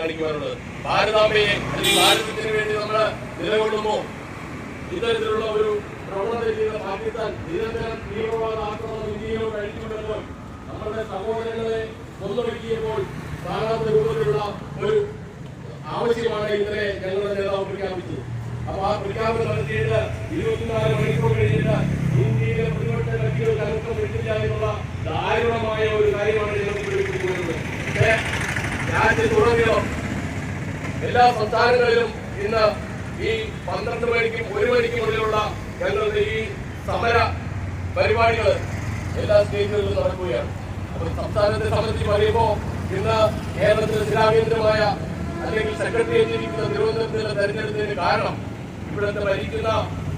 ചൂണ്ടിക്കാണിക്കുവാനുള്ളത് ഭാരതാംബയെ അല്ലെങ്കിൽ ഭാരതത്തിന് വേണ്ടി നമ്മൾ നിലകൊള്ളുമ്പോൾ ഇത്തരത്തിലുള്ള ഒരു പ്രവണതയിലുള്ള പാകിസ്ഥാൻ നിരന്തരം തീവ്രവാദ ആക്രമണം ഇന്ത്യയോട് കഴിച്ചുകൊണ്ടപ്പോൾ നമ്മുടെ സഹോദരങ്ങളെ കൊന്നൊടുക്കിയപ്പോൾ കാണാത്ത രൂപത്തിലുള്ള ഒരു ആവശ്യമാണ് ഇന്നലെ ഞങ്ങളുടെ നേതാവ് പ്രഖ്യാപിച്ചത്. അപ്പൊ ആ പ്രഖ്യാപനം നടത്തിയിട്ട് ഇരുപത്തിനാല് മണിക്കൂർ കഴിഞ്ഞിട്ട് ഇന്ത്യയിലെ പ്രതിപക്ഷ കക്ഷികൾക്ക് കനത്ത വിട്ടില്ല എന്നുള്ള ദാരുണമായ ഒരു കാര്യമാണ് പക്ഷേ രാജ്യത്തുടനീളം എല്ലാ സംസ്ഥാനങ്ങളിലും ഇന്ന് ഈ പന്ത്രണ്ട് മണിക്കും ഒരു മണിക്കും ഉള്ളിലുള്ള ഞങ്ങളുടെ ഈ സമര പരിപാടികൾ എല്ലാ സ്റ്റേറ്റുകളിലും നടക്കുകയാണ്. അപ്പോൾ സംസ്ഥാനത്തെ സംബന്ധിച്ച് പറയുമ്പോൾ ഇന്ന് കേരളത്തിലെ സ്ഥിരാകേന്ദ്രമായ അല്ലെങ്കിൽ സെക്രട്ടേറിയറ്റ് ഇരിക്കുന്ന തിരുവനന്തപുരത്തിലെ തെരഞ്ഞെടുത്തതിന് കാരണം ഇവിടുത്തെ ഭരിക്കുന്ന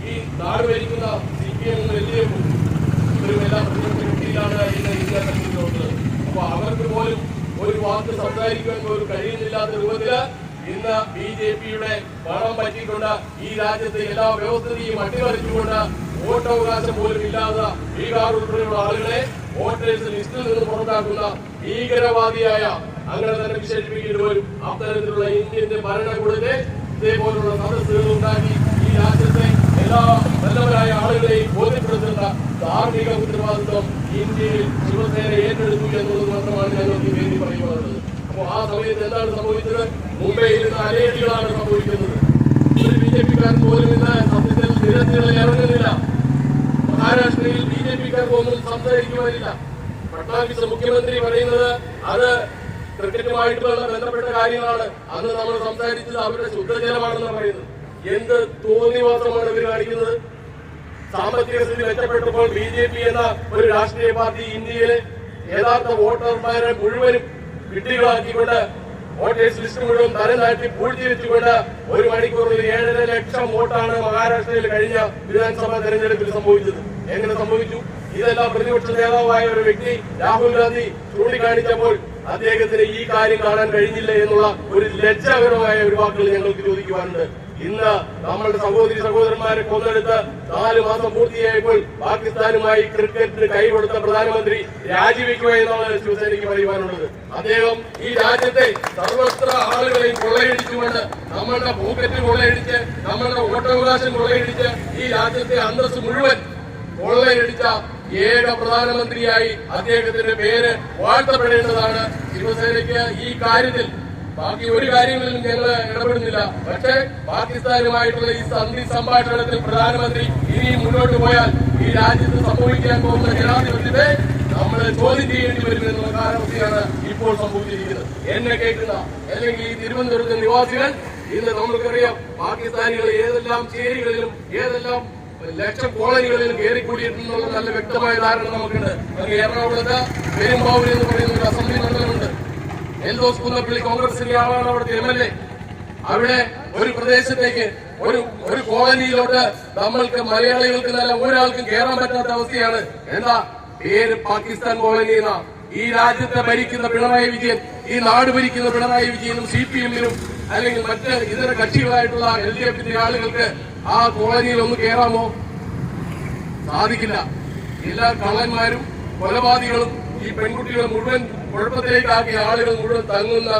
ഈ നാട് ഭരിക്കുന്ന C P M L D എഫും ഇവരും എല്ലാം പ്രതിപക്ഷ ഇന്ന് ഇന്ത്യ സംഘടിപ്പിക്കുന്നത് അപ്പോൾ അവർക്ക് പോലും ഒരു വാക്ക് സംസാരിക്കാൻ പോലും കഴിയുന്നില്ലാത്ത രൂപത്തിൽ ഇന്ന് ബി ജെ പിയുടെ പണം പറ്റിക്കൊണ്ട് ഈ രാജ്യത്തെ എല്ലാ വ്യവസ്ഥയും അട്ടിമറിച്ചുകൊണ്ട് വോട്ടവകാശം പോലും ഇല്ലാത്ത ബീഹാർ ഉൾപ്പെടെയുള്ള ആളുകളെ വോട്ടേഴ്സ് ലിസ്റ്റിൽ നിന്ന് പുറത്താക്കുന്ന ഭീകരവാദിയായ അങ്ങനെ തന്നെ വിശേഷിപ്പിക്കേണ്ടി വരും അത്തരത്തിലുള്ള ഇന്ത്യന്റെ ഭരണകൂടത്തെ ഇതേപോലുള്ള സദസ്സുകൾ ഉണ്ടാക്കി ഈ രാജ്യത്തെ എല്ലാ നല്ലവരായ ആളുകളെ ബോധ്യപ്പെടുത്തുന്ന ധാർമ്മിക ഉത്തരവാദിത്വം ഇന്ത്യയിൽ ശിവസേന ഏറ്റെടുത്തു എന്നുള്ളത് മാത്രമാണ് ഞങ്ങൾക്ക് വേണ്ടി പറയുന്നത് അപ്പോൾ ആ സമയത്ത് എന്താണ് സംഭവിച്ചത്? മുംബൈയിൽ നിന്ന് അലേഡികളാണ് സംഭവിക്കുന്നത്. ഒരു ബി ജെ പിക്കാരൻ പോലും ഇന്ന് സത്യത്തിൽ നിരത്തുകളിൽ ഇറങ്ങുന്നില്ല. മഹാരാഷ്ട്രയിൽ ബി ജെ പിക്കാർക്ക് ഒന്നും സംസാരിക്കുവാനില്ല. ഫട്നാവിസ് മുഖ്യമന്ത്രി പറയുന്നത് അത് ക്രിക്കറ്റുമായിട്ടുള്ള ബന്ധപ്പെട്ട കാര്യങ്ങളാണ്. അന്ന് നമ്മൾ സംസാരിച്ചത് അവരുടെ ശുദ്ധജലമാണെന്ന് പറയുന്നത്. എന്ത് തോന്നിവാസമാണ് ഇവർ കാണിക്കുന്നത്? സാമ്പത്തിക സ്ഥിതി മെച്ചപ്പെട്ടപ്പോൾ ബി ജെ പി എന്ന ഒരു രാഷ്ട്രീയ പാർട്ടി ഇന്ത്യയിലെ യഥാർത്ഥ വോട്ടർമാരെ മുഴുവനും വിട്ടികളാക്കിക്കൊണ്ട് വോട്ടേഴ്സ് ലിസ്റ്റ് മുഴുവൻ തലനാട്ടി പൂഴ്ത്തിവെച്ചുകൊണ്ട് ഒരു മണിക്കൂറിൽ ഏഴര ലക്ഷം വോട്ടാണ് മഹാരാഷ്ട്രയിൽ കഴിഞ്ഞ വിധാനസഭാ തെരഞ്ഞെടുപ്പിൽ സംഭവിച്ചത്. എങ്ങനെ സംഭവിച്ചു? ഇതെല്ലാം പ്രതിപക്ഷ നേതാവായ ഒരു വ്യക്തി രാഹുൽ ഗാന്ധി ചൂണ്ടിക്കാണിച്ചപ്പോൾ അദ്ദേഹത്തിന് ഈ കാര്യം കാണാൻ കഴിഞ്ഞില്ല എന്നുള്ള ഒരു ലജ്ജാകരമായ ഒരു വാക്കുകൾ ഞങ്ങൾക്ക് ചോദിക്കുവാനുണ്ട്. ഇന്ന് നമ്മളുടെ സഹോദരി സഹോദരന്മാരെ കൊന്നെടുത്ത് നാല് മാസം പൂർത്തിയായപ്പോൾ പാകിസ്ഥാനുമായി ക്രിക്കറ്റിന് കൈകൊടുത്ത പ്രധാനമന്ത്രി രാജിവെക്കുക എന്നാണ് ശിവസേനയ്ക്ക് പറയുവാനുള്ളത് അദ്ദേഹം ഈ രാജ്യത്തെ സർവത്ര ആളുകളെയും കൊള്ളയടിച്ചുകൊണ്ട് നമ്മളുടെ പോക്കറ്റ് കൊള്ളയടിച്ച് നമ്മളുടെ വോട്ടവകാശം കൊള്ളയടിച്ച് ഈ രാജ്യത്തെ അന്തസ് മുഴുവൻ കൊള്ളയടിച്ച ഏക പ്രധാനമന്ത്രിയായി അദ്ദേഹത്തിന്റെ പേര് വാഴ്ത്തപ്പെടേണ്ടതാണ്. ശിവസേനയ്ക്ക് ഈ കാര്യത്തിൽ ബാക്കി ഒരു കാര്യങ്ങളിലും ഞങ്ങൾ ഇടപെടുന്നില്ല. പക്ഷേ പാകിസ്ഥാനുമായിട്ടുള്ള ഈ സന്ധി സംഭാഷണത്തിൽ പ്രധാനമന്ത്രി ഇനിയും മുന്നോട്ട് പോയാൽ ഈ രാജ്യത്ത് സംഭവിക്കാൻ പോകുന്ന ജനാധിപത്യത്തെ നമ്മൾ ചോദ്യം ചെയ്യേണ്ടി വരുമെന്നുള്ള കാലാവസ്ഥയാണ് ഇപ്പോൾ സംഭവിച്ചിരിക്കുന്നത്. എന്നെ കേൾക്കുന്ന അല്ലെങ്കിൽ ഈ തിരുവനന്തപുരത്തെ നിവാസികൾ ഇന്ന് നമ്മൾക്കറിയാം പാകിസ്ഥാനികൾ ഏതെല്ലാം ചേരികളിലും ഏതെല്ലാം ലക്ഷം കോളനികളിലും കയറിക്കൂടിയിട്ടുണ്ടെന്നുള്ള നല്ല വ്യക്തമായ ധാരണ നമുക്കുണ്ട്. നമുക്ക് എറണാകുളത്ത് പെരുമ്പാവൂർ എന്ന് പറയുന്ന ഒരു അസംബ്ലി മണ്ഡലമുണ്ട്. എൽദോസ് കുന്നപ്പള്ളി കോൺഗ്രസിന്റെ ആളാണ് അവിടുത്തെ എം എൽ എ. അവിടെ ഒരു പ്രദേശത്തേക്ക് ഒരു ഒരു കോളനിയിലോട്ട് നമ്മൾക്ക് മലയാളികൾക്ക് നല്ല ഒരാൾക്കും കയറാൻ പറ്റാത്ത അവസ്ഥയാണ്. എന്താ? പേര് പാകിസ്ഥാൻ കോളനി എന്ന. ഈ രാജ്യത്തെ ഭരിക്കുന്ന പിണറായി വിജയൻ ഈ നാട് ഭരിക്കുന്ന പിണറായി വിജയനും സി പി എമ്മിനും അല്ലെങ്കിൽ മറ്റ് ഇതര കക്ഷികളായിട്ടുള്ള എൽ ഡി എഫിന്റെ ആളുകൾക്ക് ആ കോളനിയിൽ ഒന്ന് കയറാമോ സാധിക്കില്ല. എല്ലാ കള്ളന്മാരും കൊലപാതകളും ഈ പെൺകുട്ടികൾ മുഴുവൻ കുഴപ്പത്തിലേക്കാക്കിയ ആളുകൾ മുഴുവൻ തങ്ങുന്ന